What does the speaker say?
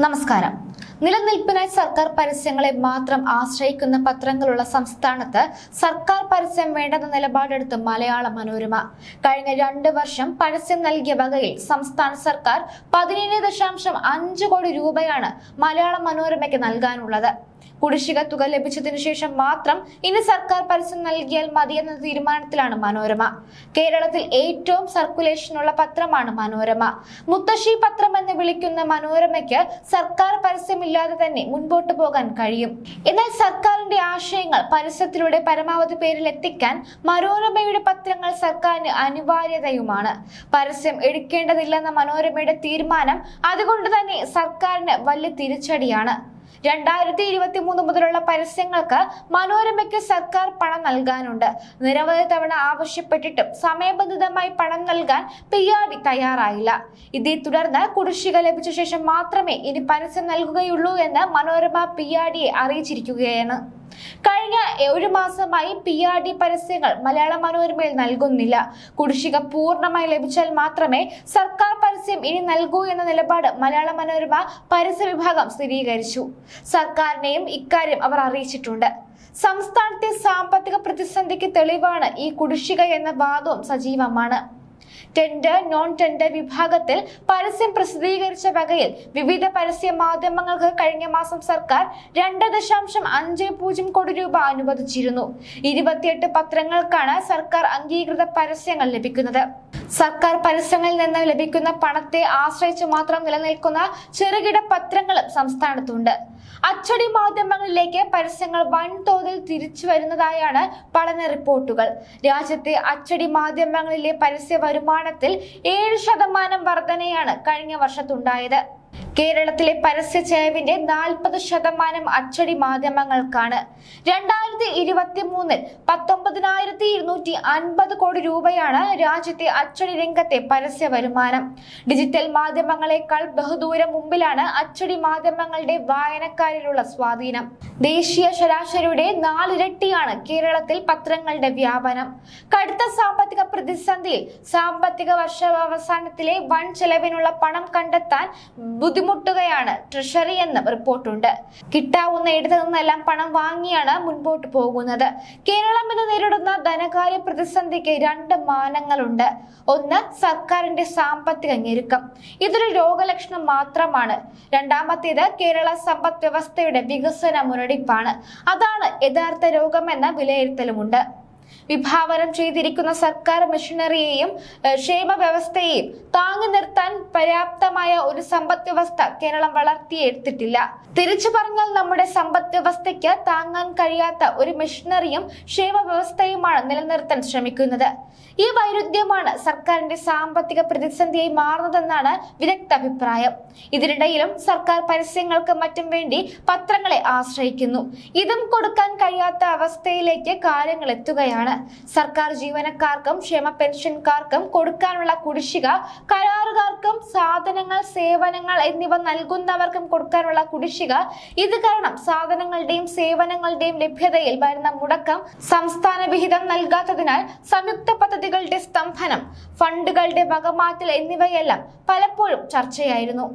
നമസ്കാരം. നിലനിൽപ്പിനായി സർക്കാർ പരസ്യങ്ങളെ മാത്രം ആശ്രയിക്കുന്ന പത്രങ്ങളുള്ള സംസ്ഥാനത്ത് സർക്കാർ പരസ്യം വേണ്ടെന്ന നിലപാടെടുത്ത് മലയാള മനോരമ. കഴിഞ്ഞ രണ്ട് വർഷം പരസ്യം നൽകിയ വകയിൽ സംസ്ഥാന സർക്കാർ പതിനേഴ് ദശാംശം അഞ്ച് കോടി രൂപയാണ് മലയാള മനോരമയ്ക്ക് നൽകാനുള്ളത്. കുടിശ്ശിക തുക ലഭിച്ചതിനു ശേഷം മാത്രം ഇനി സർക്കാർ പരസ്യം നൽകിയാൽ മതിയെന്ന തീരുമാനത്തിലാണ് മനോരമ. കേരളത്തിൽ ഏറ്റവും സർക്കുലേഷനുള്ള പത്രമാണ് മനോരമ. മുത്തശ്ശി പത്രം എന്ന് വിളിക്കുന്ന മനോരമയ്ക്ക് സർക്കാർ പരസ്യമില്ലാതെ തന്നെ മുൻപോട്ട് പോകാൻ കഴിയും. എന്നാൽ സർക്കാരിന്റെ ആശയങ്ങൾ പരസ്യത്തിലൂടെ പരമാവധി പേരിൽ എത്തിക്കാൻ മനോരമയുടെ പത്രങ്ങൾ സർക്കാരിന് അനിവാര്യതയുമാണ്. പരസ്യം എടുക്കേണ്ടതില്ലെന്ന മനോരമയുടെ തീരുമാനം അതുകൊണ്ട് തന്നെ സർക്കാരിന് വലിയ തിരിച്ചടിയാണ്. രണ്ടായിരത്തി ഇരുപത്തി മൂന്ന് മുതലുള്ള പരസ്യങ്ങൾക്ക് മനോരമയ്ക്ക് സർക്കാർ പണം നൽകാനുണ്ട്. നിരവധി തവണ ആവശ്യപ്പെട്ടിട്ടും സമയബന്ധിതമായി പണം നൽകാൻ പി ആർ ഡി തയ്യാറായില്ല. ഇതേ തുടർന്ന് കുടിശ്ശിക ലഭിച്ച ശേഷം മാത്രമേ ഇനി പരസ്യം നൽകുകയുള്ളൂ എന്ന് മനോരമ പി ആർ ഡിയെ അറിയിച്ചിരിക്കുകയാണ്. കഴിഞ്ഞ ഒരു മാസമായി പി ആർ ഡി പരസ്യങ്ങൾ മലയാള മനോരമയിൽ നൽകുന്നില്ല. കുടിശ്ശിക പൂർണമായി ലഭിച്ചാൽ മാത്രമേ സർക്കാർ പരസ്യം ഇനി നൽകൂ എന്ന നിലപാട് മലയാള മനോരമ പരസ്യ വിഭാഗം സ്ഥിരീകരിച്ചു. സർക്കാരിനെയും ഇക്കാര്യം അവർ അറിയിച്ചിട്ടുണ്ട്. സംസ്ഥാനത്തെ സാമ്പത്തിക പ്രതിസന്ധിക്ക് തെളിവാണ് ഈ കുടിശ്ശിക എന്ന വാദവും സജീവമാണ്. ടെൻഡർ നോൺ ടെൻഡർ വിഭാഗത്തിൽ പരസ്യം പ്രസിദ്ധീകരിച്ച വകയിൽ വിവിധ പരസ്യ മാധ്യമങ്ങൾക്ക് കഴിഞ്ഞ മാസം സർക്കാർ രണ്ട് ദശാംശം അഞ്ച് പൂജ്യം കോടി രൂപ അനുവദിച്ചിരുന്നു. ഇരുപത്തിയെട്ട് പത്രങ്ങൾക്കാണ് സർക്കാർ അംഗീകൃത പരസ്യങ്ങൾ ലഭിക്കുന്നത്. സർക്കാർ പരസ്യങ്ങളിൽ നിന്ന് ലഭിക്കുന്ന പണത്തെ ആശ്രയിച്ച് മാത്രം നിലനിൽക്കുന്ന ചെറുകിട പത്രങ്ങളും സംസ്ഥാനത്തുണ്ട്. അച്ചടി മാധ്യമങ്ങളിലേക്ക് പരസ്യങ്ങൾ വൻതോതിൽ തിരിച്ചു വരുന്നതായാണ് പഠന റിപ്പോർട്ടുകൾ. രാജ്യത്തെ അച്ചടി മാധ്യമങ്ങളിലെ പരസ്യ വരുമാനത്തിൽ ഏഴ് ശതമാനം വർധനയാണ് കഴിഞ്ഞ വർഷത്തുണ്ടായത്. കേരളത്തിലെ പരസ്യ ചെലവിന്റെ നാൽപ്പത് ശതമാനം അച്ചടി മാധ്യമങ്ങൾക്കാണ്. രണ്ടായിരത്തി ഇരുപത്തി മൂന്നിൽ പത്തൊമ്പതിനായിരത്തി ഇരുന്നൂറ്റി അൻപത് കോടി രൂപയാണ് രാജ്യത്തെ അച്ചടി രംഗത്തെ പരസ്യ വരുമാനം. ഡിജിറ്റൽ മാധ്യമങ്ങളെക്കാൾ ബഹുദൂരം മുമ്പിലാണ് അച്ചടി മാധ്യമങ്ങളുടെ വായനക്കാരിലുള്ള സ്വാധീനം. ദേശീയ ശരാശരിയുടെ നാലിരട്ടിയാണ് കേരളത്തിൽ പത്രങ്ങളുടെ വ്യാപനം. കടുത്ത സാമ്പത്തിക പ്രതിസന്ധിയിൽ സാമ്പത്തിക വർഷാവസാനത്തിലെ വൻ ചെലവിനുള്ള പണം കണ്ടെത്താൻ ബുദ്ധിമുട്ടുകയാണ്. ട്രഷറി എന്ന് റിപ്പോർട്ടുണ്ട്. കിട്ടാവുന്ന ഇടത്തു നിന്നെല്ലാം പണം വാങ്ങിയാണ് മുൻപോട്ട് പോകുന്നത്. കേരളം ഇന്ന് നേരിടുന്ന ധനകാര്യ പ്രതിസന്ധിക്ക് രണ്ട് മാനങ്ങളുണ്ട്. ഒന്ന് സർക്കാരിന്റെ സാമ്പത്തിക ഞെരുക്കം. ഇതൊരു രോഗലക്ഷണം മാത്രമാണ്. രണ്ടാമത്തേത് കേരള സമ്പദ് വ്യവസ്ഥയുടെ വികസന മുരടിപ്പാണ്. അതാണ് യഥാർത്ഥ രോഗമെന്ന വിലയിരുത്തലുമുണ്ട്. വിഭാവനം ചെയ്തിരിക്കുന്ന സർക്കാർ മെഷീനറിയെയും ക്ഷേമ വ്യവസ്ഥയെയും താങ്ങി നിർത്താൻ പര്യാപ്തമായ ഒരു സമ്പദ് വ്യവസ്ഥ കേരളം വളർത്തിയെടുത്തിട്ടില്ല. തിരിച്ചു പറഞ്ഞാൽ നമ്മുടെ സമ്പദ് വ്യവസ്ഥയ്ക്ക് താങ്ങാൻ കഴിയാത്ത ഒരു മെഷീനറിയും ക്ഷേമ വ്യവസ്ഥയുമാണ് നിലനിർത്താൻ ശ്രമിക്കുന്നത്. ഈ വൈരുദ്ധ്യമാണ് സർക്കാരിന്റെ സാമ്പത്തിക പ്രതിസന്ധിയായി മാറുന്നതെന്നാണ് വിദഗ്ധ അഭിപ്രായം ഇതിനിടയിലും സർക്കാർ പരസ്യങ്ങൾക്ക് മറ്റും വേണ്ടി പത്രങ്ങളെ ആശ്രയിക്കുന്നു. ഇതും കൊടുക്കാൻ കഴിയാത്ത അവസ്ഥയിലേക്ക് കാര്യങ്ങൾ എത്തുകയാണ്. സർക്കാർ ജീവനക്കാർക്കും ക്ഷേമ പെൻഷൻകാർക്കും കൊടുക്കാനുള്ള കുടിശ്ശിക കരാറുകാർക്കും സാധനങ്ങൾ സേവനങ്ങൾ എന്നിവ നൽകുന്നവർക്കും കൊടുക്കാനുള്ള കുടിശ്ശിക. ഇത് കാരണം സാധനങ്ങളുടെയും സേവനങ്ങളുടെയും ലഭ്യതയിൽ വരുന്ന മുടക്കം സംസ്ഥാന വിഹിതം നൽകാത്തതിനാൽ സംയുക്ത പദ്ധതികളുടെ സ്തംഭനം ഫണ്ടുകളുടെ വകമാറ്റൽ എന്നിവയെല്ലാം പലപ്പോഴും ചർച്ചയായിരുന്നു.